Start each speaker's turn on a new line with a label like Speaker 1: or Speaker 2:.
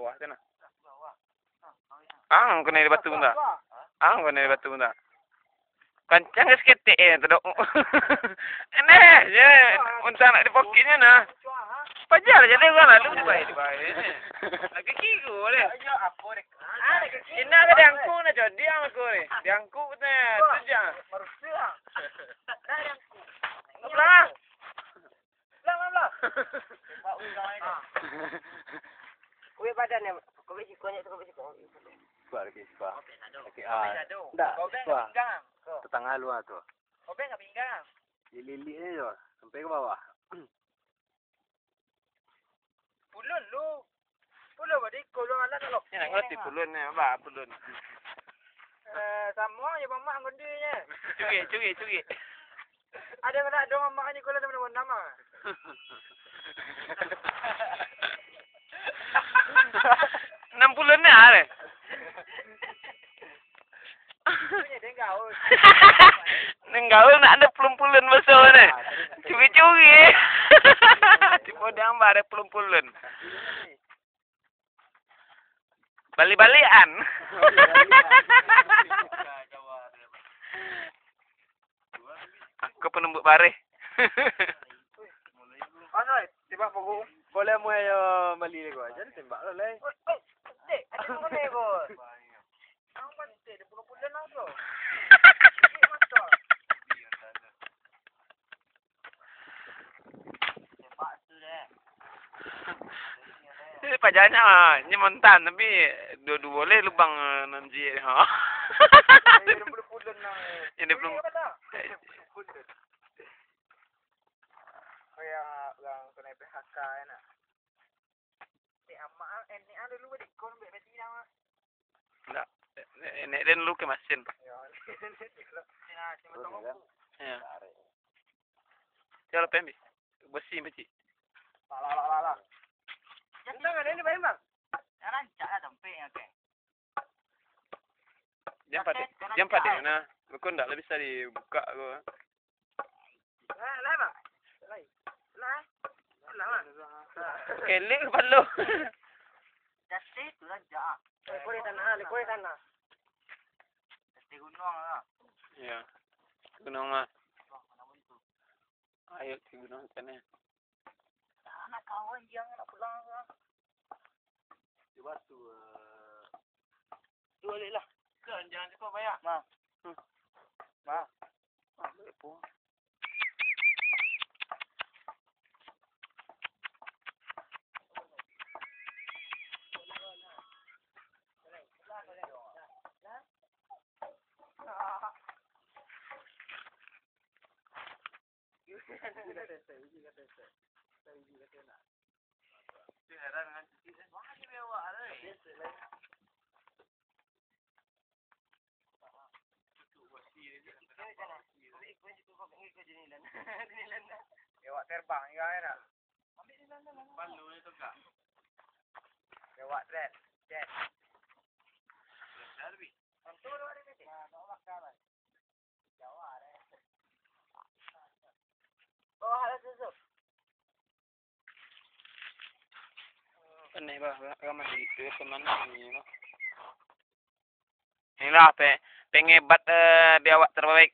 Speaker 1: Bawah sana. Ah, kena di batu tak? Ah, kena di batu tak? Kancang ke seketik eh, tu dok. Enak je. Unta nak di pokoknya nah. Pajar je dia kan lalu di baik. Lagi kiku boleh.
Speaker 2: Ayo, apa dek? Ada ke sini?
Speaker 1: Ina ke diangku na jo, diang aku ni. Diangku na, tujang.
Speaker 2: Marusia. Dah yang ku.
Speaker 1: Belah.
Speaker 2: Belah, belah. Pak undang ini. Kue badan ni. Kau besi konyek tu kau besi konyek.
Speaker 3: Suar lagi, suar. Okey,
Speaker 2: Ah.
Speaker 3: ah.
Speaker 2: Tak.
Speaker 3: Kau
Speaker 2: beng
Speaker 3: suar.
Speaker 2: pinggang.
Speaker 3: Tetangga lu ah tu.
Speaker 2: Kau beng pinggang.
Speaker 3: Dia lilik ni je. Sampai ke bawah.
Speaker 2: Pulun lu. Pulun badi kau lu alat lu.
Speaker 1: Ni nak ngerti pulun ni, apa pulun.
Speaker 2: Eh, sama je mamak gondinya.
Speaker 1: Curi, curi, curi.
Speaker 2: Ada mana dong mamak ni kau lu mana nama.
Speaker 1: Enam puluh ni ada.
Speaker 2: Punya dia kau.
Speaker 1: Nenggau nak ada pulun-pulun besar ni. Curi-curi. Tiba dia ambil ada. Balik-balikan. Aku penembuk bareh.
Speaker 3: Ano eh? Tembak pokok. Kau le mo yo mali le ko. Jadi tembak lo le.
Speaker 2: Dek, ada mana ni kau? Ang pante, dia puluh-puluh lah tu.
Speaker 1: Pajaknya ah, ni montan tapi dua-dua boleh lubang eh, nanti ha.
Speaker 2: Lah.
Speaker 1: Ini belum
Speaker 2: Kaya orang kena PHK kan nak. Ni amak eh ni ada lu di kon be beti nama.
Speaker 1: enggak. Nek den lu ke mesin.
Speaker 2: Ya.
Speaker 1: Ya. Jalan pembi. Besi besi.
Speaker 3: La la la la.
Speaker 2: Jangan ada ni bang bang. Rancak lah tempe yang ke.
Speaker 1: Jam pada jam pada nah. Kau ndak lebih bisa dibuka kau.
Speaker 2: Lah lah bang. Lah. Lah. Lah bang.
Speaker 1: Kelek palu.
Speaker 2: Jadi tu rancak. Kau di tanah, kau di tanah. Di gunung lah.
Speaker 1: Ya. Gunung mah. Ayo ke gunung sana.
Speaker 2: Anak kawan yang nak pulang lah.
Speaker 3: Tu. eh,
Speaker 2: Dua lek lah. Kan jangan cepat bayar. Ma.
Speaker 1: Hmm.
Speaker 2: Ma.
Speaker 1: Ah, lepo.
Speaker 3: Lewat terbang juga kan nak.
Speaker 1: Palu ni tu kak.
Speaker 3: Lewat red. Jet.
Speaker 2: Antu ada ada ni. Nah, nak makan. Jawa ada. Oh, ada susu.
Speaker 1: Aneh bah, ramai itu ke mana ni no. Inilah pe pengebat uh, biawak terbaik